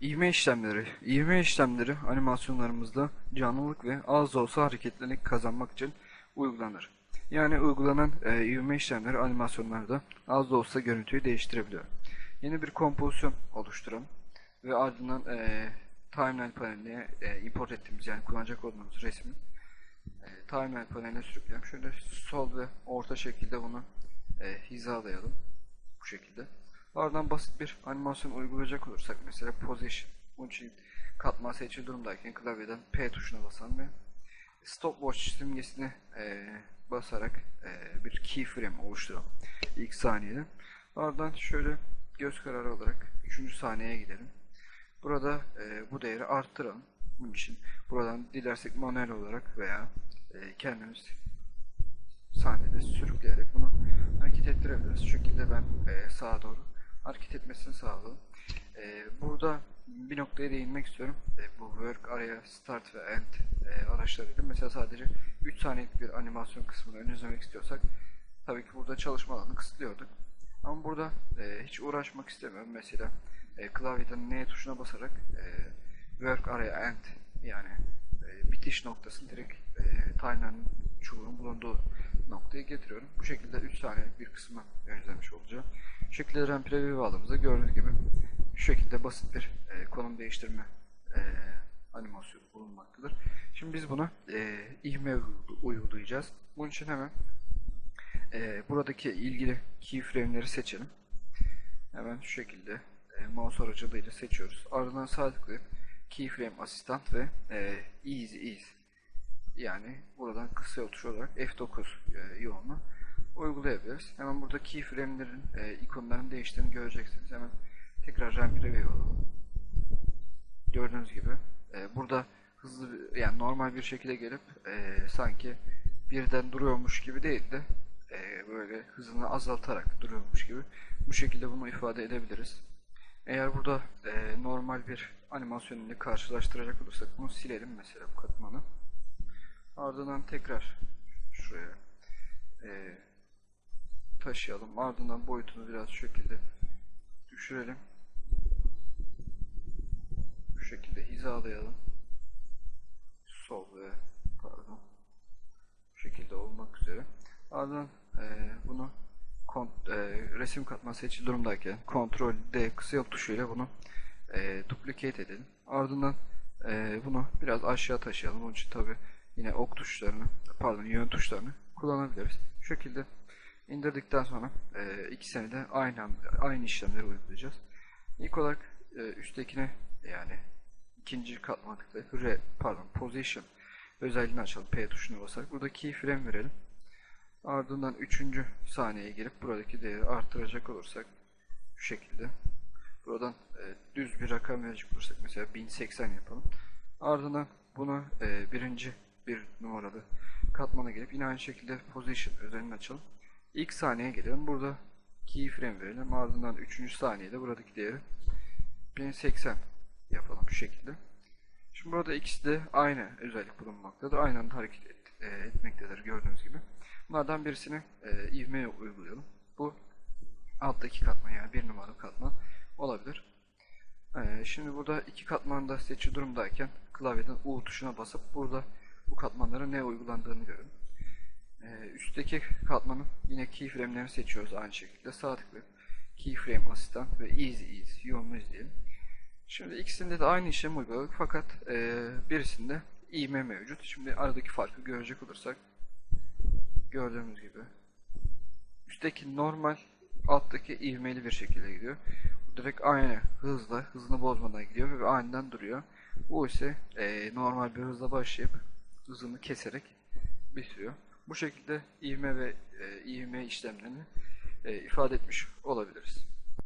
İvme işlemleri. İvme işlemleri animasyonlarımızda canlılık ve az da olsa hareketlilik kazanmak için uygulanır. Yani uygulanan e, ivme işlemleri animasyonlarda az da olsa görüntüyü değiştirebiliyor. Yeni bir kompozisyon oluşturalım ve ardından e, timeline paneline e, import ettiğimiz yani kullanacak olduğumuz resmi e, timeline paneline sürükleyelim. Şöyle sol ve orta şekilde bunu e, hizalayalım. Bu şekilde. Ardından basit bir animasyon uygulayacak olursak mesela position. İçin katman seçili durumdayken klavyeden P tuşuna basalım ve stopwatch simgesine e, basarak e, bir keyframe oluşturalım. İlk saniyede. Ardından şöyle göz kararı olarak 3. saniyeye gidelim. Burada e, bu değeri arttıralım. Bunun için buradan dilersek manuel olarak veya e, kendimiz sahnede sürükleyerek bunu hareket ettirebiliriz. Şu şekilde ben e, sağa doğru hareket etmesini sağladım. E, burada bir noktaya değinmek istiyorum. E, bu work araya start ve end e, araçlarıyla mesela sadece 3 saniyelik bir animasyon kısmını ön istiyorsak tabii ki burada çalışma alanını kısıtlıyorduk. Ama burada e, hiç uğraşmak istemiyorum. Mesela e, klavyeden N tuşuna basarak e, work araya end yani e, bitiş noktasını direkt e, timeline'ın çubuğun bulunduğu noktaya getiriyorum. Bu şekilde 3 saniyelik bir kısmı yönetlemiş olacağım. Şu şekilde RAM preview aldığımızda gördüğünüz gibi şu şekilde basit bir e, konum değiştirme e, animasyonu bulunmaktadır. Şimdi biz buna e, ivme uygulayacağız. Bunun için hemen e, buradaki ilgili keyframe'leri seçelim. Hemen şu şekilde e, mouse aracılığıyla seçiyoruz. Ardından sağ tıklayıp keyframe asistant ve e, easy ease yani buradan kısa tuşu olarak F9 e, yoğunluğu uygulayabiliriz. Hemen burada keyframe'lerin e, ikonlarının değiştiğini göreceksiniz. Hemen tekrar RAM preview alalım. Gördüğünüz gibi e, burada hızlı yani normal bir şekilde gelip e, sanki birden duruyormuş gibi değil de e, böyle hızını azaltarak duruyormuş gibi bu şekilde bunu ifade edebiliriz. Eğer burada normal bir animasyon ile karşılaştıracak olursak bunu silelim mesela bu katmanı. Ardından tekrar şuraya e, taşıyalım. Ardından boyutunu biraz şekilde düşürelim. Bu şekilde hizalayalım. Sol ve pardon. Bu şekilde olmak üzere. Ardından e, bunu kont, e, resim katman seçili durumdayken Ctrl D kısa yol tuşuyla bunu e, duplicate edelim. Ardından e, bunu biraz aşağı taşıyalım. Onun için tabi yine ok tuşlarını pardon yön tuşlarını kullanabiliriz. Şu şekilde indirdikten sonra e, ikisini de aynı aynı işlemleri uygulayacağız. İlk olarak e, üsttekine yani ikinci katmana tıklayıp re, pardon position özelliğini açalım. P tuşuna basarak burada keyframe verelim. Ardından 3. saniyeye gelip buradaki değeri arttıracak olursak şu şekilde buradan e, düz bir rakam verecek olursak mesela 1080 yapalım. Ardından bunu e, birinci bir numaralı katmana gelip yine aynı şekilde position özelliğini açalım. İlk saniyeye gelelim. Burada keyframe verelim. Ardından 3. saniyede buradaki değeri 1080 yapalım şu şekilde. Şimdi burada ikisi de aynı özellik bulunmaktadır. Aynı anda hareket et, e, etmektedir gördüğünüz gibi. Bunlardan birisini e, ivmeye uygulayalım. Bu alttaki katman yani bir numaralı katman olabilir. E, şimdi burada iki katmanda seçili durumdayken klavyeden U tuşuna basıp burada bu katmanlara ne uygulandığını görün. E, üstteki katmanın yine keyframe'lerini seçiyoruz aynı şekilde. Sağ tıklayıp keyframe asistan ve easy ease yoğunluğu izleyelim. Şimdi ikisinde de aynı işlemi uyguladık fakat e, birisinde ivme mevcut. Şimdi aradaki farkı görecek olursak gördüğümüz gibi üstteki normal alttaki ivmeli bir şekilde gidiyor. Direkt aynı hızla hızını bozmadan gidiyor ve aniden duruyor. Bu ise e, normal bir hızla başlayıp hızını keserek bitiriyor. Bu şekilde ivme ve e, ivme işlemlerini e, ifade etmiş olabiliriz.